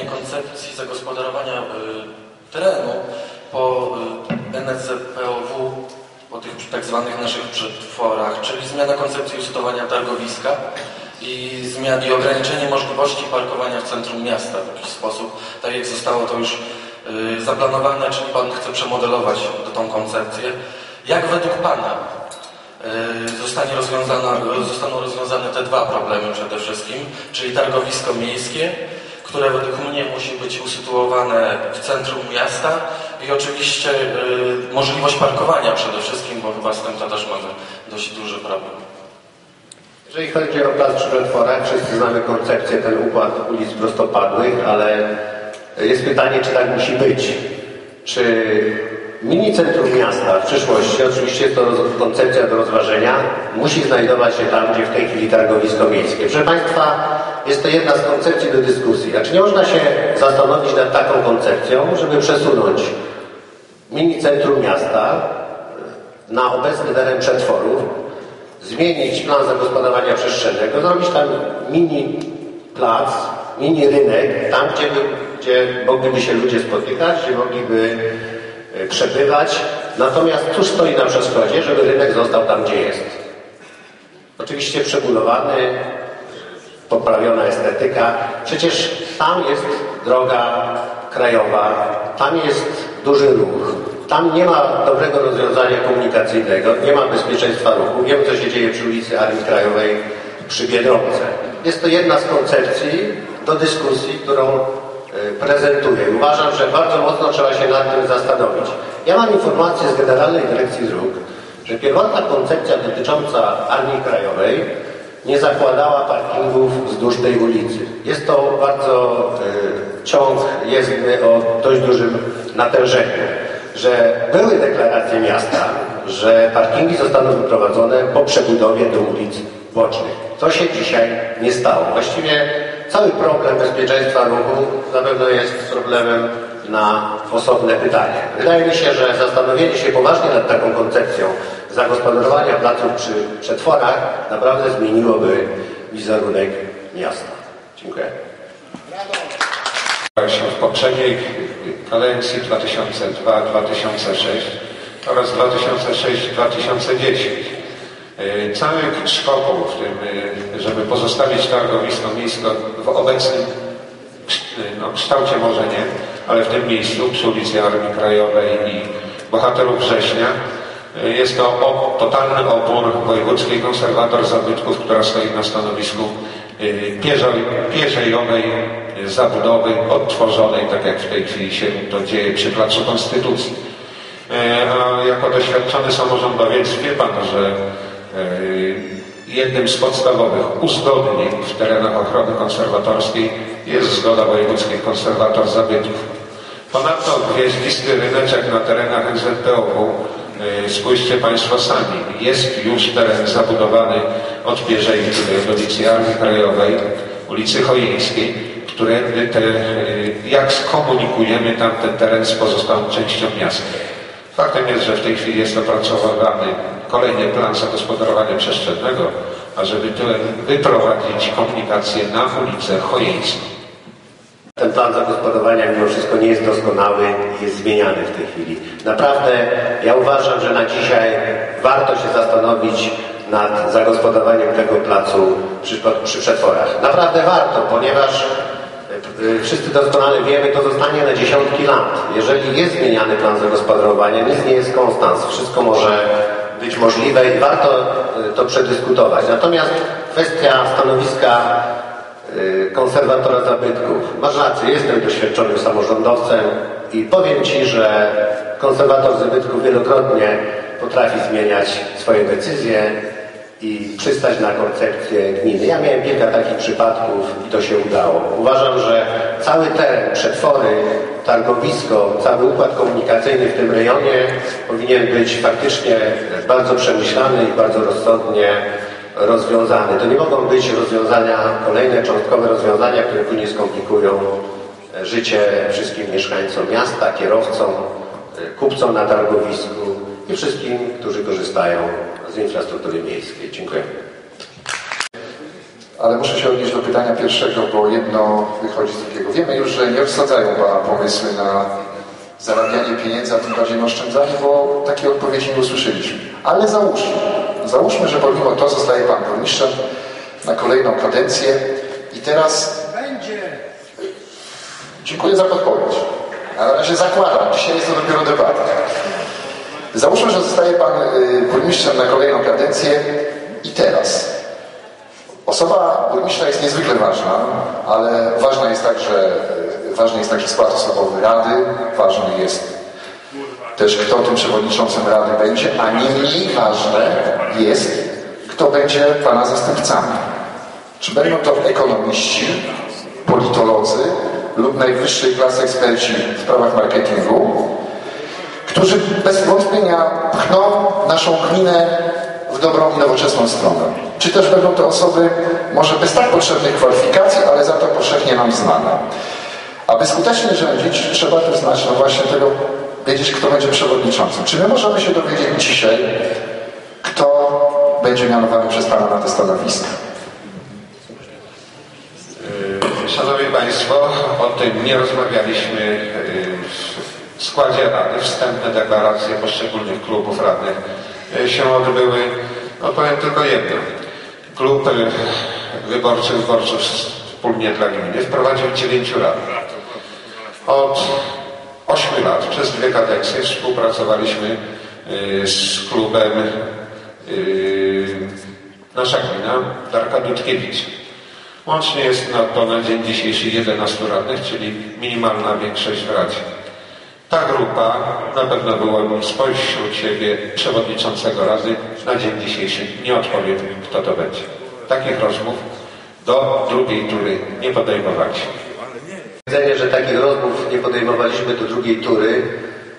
Koncepcji zagospodarowania y, terenu po y, NSZPOW, po tych tak zwanych naszych przetworach, czyli zmiana koncepcji usytuowania targowiska i zmian i ograniczenie możliwości parkowania w centrum miasta w jakiś sposób, tak jak zostało to już y, zaplanowane, czyli Pan chce przemodelować tą koncepcję. Jak według Pana zostanie rozwiązana, zostaną rozwiązane te dwa problemy przede wszystkim, czyli targowisko miejskie, które według mnie musi być usytuowane w centrum miasta i oczywiście y, możliwość parkowania przede wszystkim, bo chyba z tym to też mamy dość duży problem. Jeżeli chodzi o plac przy wszyscy znamy koncepcję, ten układ ulic prostopadłych, ale jest pytanie, czy tak musi być. Czy mini centrum miasta w przyszłości, oczywiście jest to koncepcja do rozważenia, musi znajdować się tam, gdzie w tej chwili targowisko miejskie. Proszę Państwa, jest to jedna z koncepcji do dyskusji. A czy nie można się zastanowić nad taką koncepcją, żeby przesunąć mini centrum miasta na obecny teren przetworów, zmienić plan zagospodarowania przestrzennego, zrobić tam mini plac, mini rynek, tam gdzie, gdzie mogliby się ludzie spotykać, gdzie mogliby e, przebywać. Natomiast cóż stoi na przeszkodzie, żeby rynek został tam, gdzie jest? Oczywiście przebudowany, poprawiona estetyka. Przecież tam jest droga krajowa, tam jest duży ruch. Tam nie ma dobrego rozwiązania komunikacyjnego, nie ma bezpieczeństwa ruchu. Wiem, co się dzieje przy ulicy Armii Krajowej przy Biedronce. Jest to jedna z koncepcji do dyskusji, którą y, prezentuję. Uważam, że bardzo mocno trzeba się nad tym zastanowić. Ja mam informację z Generalnej Dyrekcji Dróg, że pierwotna koncepcja dotycząca Armii Krajowej nie zakładała parkingów wzdłuż tej ulicy. Jest to bardzo y, ciąg jezdny o dość dużym natężeniu, że były deklaracje miasta, że parkingi zostaną wyprowadzone po przebudowie do ulic bocznych. To się dzisiaj nie stało. Właściwie cały problem bezpieczeństwa ruchu na pewno jest problemem na osobne pytanie. Wydaje mi się, że zastanowienie się poważnie nad taką koncepcją zagospodarowania placów przy przetworach naprawdę zmieniłoby wizerunek miasta. Dziękuję. w poprzedniej kadencji 2002-2006 oraz 2006-2010. E, Cały szkopuł w tym, e, żeby pozostawić targowisko miejskie w obecnym kszt- no, kształcie może nie, ale w tym miejscu przy ulicy Armii Krajowej i Bohaterów Września e, jest to totalny opór Wojewódzkiej Konserwator Zabytków, która stoi na stanowisku pierzej- pierzejowej zabudowy odtworzonej, tak jak w tej chwili się to dzieje przy Placu Konstytucji. E, A jako doświadczony samorządowiec wie Pan, że e, jednym z podstawowych uzgodnień w terenach ochrony konserwatorskiej jest zgoda wojewódzkich konserwator zabytków. Ponadto gwieździsty ryneczek na terenach NZPOW, e, spójrzcie Państwo sami, jest już teren zabudowany od Pierzei do ulicy Armii Krajowej, ulicy Chojeńskiej, którędy te, e, jak skomunikujemy tamten teren z pozostałą częścią miasta. Faktem jest, że w tej chwili jest opracowywany kolejny plan zagospodarowania przestrzennego, ażeby tyłem wyprowadzić komunikację na ulicę Chojeńską. Ten plan zagospodarowania mimo wszystko nie jest doskonały i jest zmieniany w tej chwili. Naprawdę ja uważam, że na dzisiaj warto się zastanowić nad zagospodarowaniem tego placu przy, przy przetworach. Naprawdę warto, ponieważ y, y, wszyscy doskonale wiemy, to zostanie na dziesiątki lat. Jeżeli jest zmieniany plan zagospodarowania, nic nie jest konstans. Wszystko może być możliwe i warto y, to przedyskutować. Natomiast kwestia stanowiska konserwatora zabytków. Masz rację, jestem doświadczonym samorządowcem i powiem Ci, że konserwator zabytków wielokrotnie potrafi zmieniać swoje decyzje i przystać na koncepcję gminy. Ja miałem kilka takich przypadków i to się udało. Uważam, że cały teren, przetwory, targowisko, cały układ komunikacyjny w tym rejonie powinien być faktycznie bardzo przemyślany i bardzo rozsądnie rozwiązany. To nie mogą być rozwiązania, kolejne cząstkowe rozwiązania, które później skomplikują e, życie wszystkim mieszkańcom miasta, kierowcom, e, kupcom na targowisku i wszystkim, którzy korzystają z infrastruktury miejskiej. Dziękuję. ale muszę się odnieść do pytania pierwszego, bo jedno wychodzi z drugiego. Wiemy już, że nie rozsadzają Pana pomysły na zarabianie pieniędzy, a tym bardziej na oszczędzanie, bo takiej odpowiedzi nie usłyszeliśmy. Ale załóżmy, załóżmy, że pomimo to zostaje Pan burmistrzem na kolejną kadencję i teraz Dziękuję za podpowiedź. Na razie zakładam, dzisiaj jest to dopiero debata. Załóżmy, że zostaje Pan y, burmistrzem na kolejną kadencję i teraz. Osoba burmistrza jest niezwykle ważna, ale ważna jest także, y, ważny jest także skład osobowy Rady, ważny jest też kto tym przewodniczącym Rady będzie, a nie mniej ważne jest, kto będzie Pana zastępcami. Czy będą to ekonomiści, politolodzy lub najwyższej klasy eksperci w sprawach marketingu, którzy bez wątpienia pchną naszą gminę w dobrą i nowoczesną stronę. Czy też będą to osoby może bez tak potrzebnych kwalifikacji, ale za to powszechnie nam znane. Aby skutecznie rządzić, trzeba też znać, no właśnie tego, wiedzieć, kto będzie przewodniczącym. Czy my możemy się dowiedzieć dzisiaj, kto będzie mianowany przez Pana na te stanowiska? Szanowni Państwo, o tym nie rozmawialiśmy y, w składzie Rady. Wstępne deklaracje poszczególnych klubów radnych y, się odbyły. No powiem tylko jedno. Klub wyborczy wyborców wspólnie dla gminy wprowadził dziewięciu radnych. Od ośmiu lat, przez dwie kadencje współpracowaliśmy y, z klubem y, Nasza Gmina Darka Dudkiewicz. Łącznie jest na to na dzień dzisiejszy 11 radnych, czyli minimalna większość w Radzie. Ta grupa na pewno byłaby spośród siebie przewodniczącego Rady na dzień dzisiejszy. Nie odpowiem, kto to będzie. Takich rozmów do drugiej tury nie podejmowaliśmy. Widzenie, że takich rozmów nie podejmowaliśmy do drugiej tury,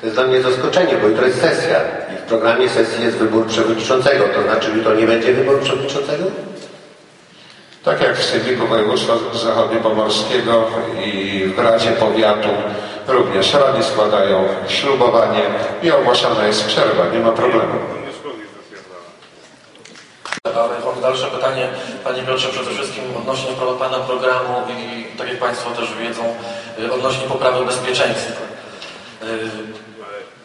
to jest dla mnie zaskoczenie, bo jutro jest sesja i w programie sesji jest wybór przewodniczącego. To znaczy jutro nie będzie wyboru przewodniczącego? Tak jak w Sejmiku Województwa Zachodniopomorskiego i w Radzie Powiatu również rady składają ślubowanie i ogłaszana jest przerwa, nie ma problemu. Ale mam dalsze pytanie, Panie Piotrze, przede wszystkim odnośnie Pana programu i tak jak Państwo też wiedzą, y, odnośnie poprawy bezpieczeństwa. Y,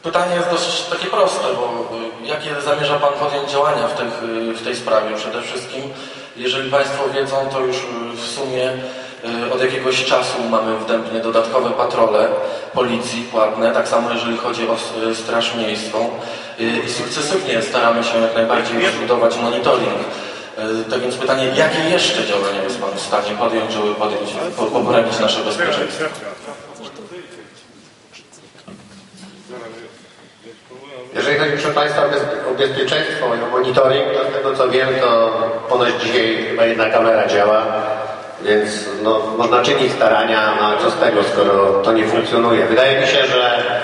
Pytanie jest dość takie proste, bo y, jakie zamierza Pan podjąć działania w, tych, w tej sprawie? Przede wszystkim, jeżeli Państwo wiedzą, to już w sumie od jakiegoś czasu mamy w Dębnie dodatkowe patrole policji płatne, tak samo jeżeli chodzi o Straż Miejską i sukcesywnie staramy się jak najbardziej budować monitoring. Y, Tak więc pytanie, jakie jeszcze działania jest Pan w stanie podjąć, żeby podjąć, po- poprawić nasze bezpieczeństwo? Jeżeli chodzi proszę Państwa o bez- o bezpieczeństwo i o monitoring, to z tego co wiem, to ponoć dzisiaj chyba jedna kamera działa, więc no, można czynić starania, no ale co z tego, skoro to nie funkcjonuje. Wydaje mi się, że e,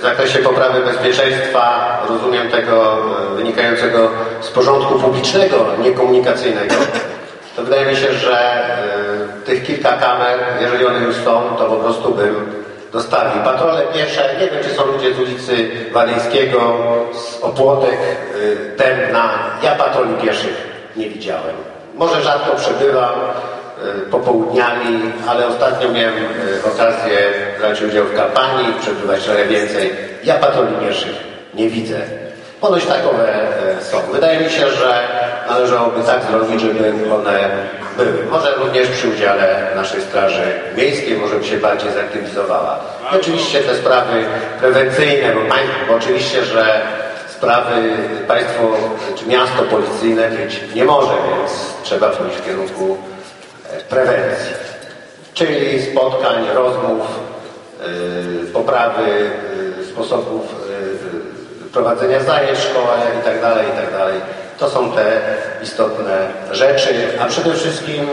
w zakresie poprawy bezpieczeństwa, rozumiem tego e, wynikającego z porządku publicznego, niekomunikacyjnego, to wydaje mi się, że e, tych kilka kamer, jeżeli one już są, to po prostu bym dostawił. Patrole piesze, nie wiem czy są ludzie z ulicy Waryjskiego, z Opłotek, Dębna. Ja patroli pieszych nie widziałem. Może rzadko przebywam popołudniami, ale ostatnio miałem y, okazję brać udział w kampanii, przebywać trochę więcej. Ja patroli nie widzę. Ponoć takowe e, są. Wydaje mi się, że należałoby tak zrobić, żeby one były. Może również przy udziale naszej Straży Miejskiej, może by się bardziej zaktywizowała. I oczywiście te sprawy prewencyjne, bo, państwo, bo oczywiście, że sprawy państwo czy miasto policyjne być nie może, więc trzeba w kierunku e, prewencji. Czyli spotkań, rozmów, yy, poprawy yy, sposobów yy, prowadzenia zajęć w szkołach i dalej, i tak dalej. To są te istotne rzeczy, a przede wszystkim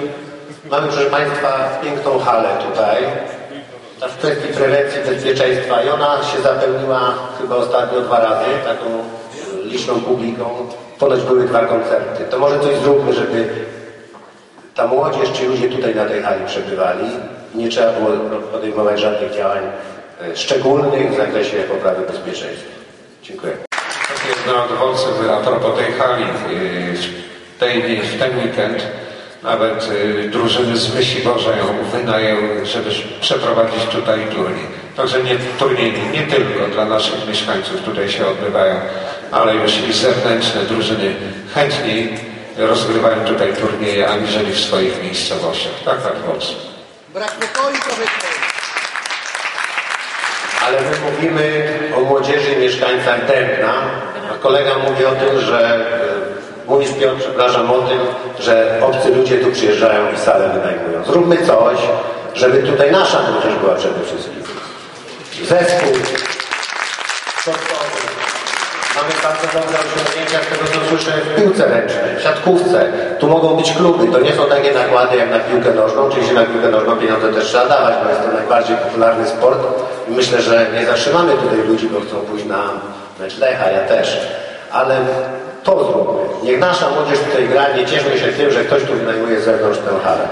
mamy, proszę Państwa, piękną halę tutaj w kwestii prewencji bezpieczeństwa i ona się zapełniła chyba ostatnio dwa razy taką liczną publiką. Ponoć były dwa koncerty. To może coś zróbmy, żeby ta młodzież czy ludzie tutaj na tej hali przebywali nie trzeba było podejmować żadnych działań e, szczególnych w zakresie poprawy bezpieczeństwa. Dziękuję. Tak jest na dworcu, a propos tej hali, yy, w, ten weekend Nawet y, drużyny z Myśli Bożej ją wynajęły, żeby przeprowadzić tutaj turniej. Także nie, turnieje nie tylko dla naszych mieszkańców tutaj się odbywają, ale już i zewnętrzne drużyny chętniej rozgrywają tutaj turnieje, aniżeli w swoich miejscowościach. Tak, tak, mocno. Brak pokoju powiedzmy. Ale my mówimy o młodzieży i mieszkańcach Dębna, a kolega mówi o tym, że e, mówisz Piotr, przepraszam, o tym, że obcy ludzie tu przyjeżdżają i salę wynajmują. Zróbmy coś, żeby tutaj nasza młodzież była przede wszystkim. Zespół sportowy. Mamy bardzo dobre osiągnięcia z tego, co słyszę w piłce ręcznej, w siatkówce. Tu mogą być kluby. To nie są takie nakłady jak na piłkę nożną. Oczywiście na piłkę nożną pieniądze też trzeba dawać, bo jest to najbardziej popularny sport. Myślę, że nie zatrzymamy tutaj ludzi, bo chcą pójść na mecz Lecha, ja też. Ale to zróbmy. Niech nasza młodzież tutaj gra. Nie cieszmy się tym, że ktoś tu wynajmuje zewnątrz tę halę.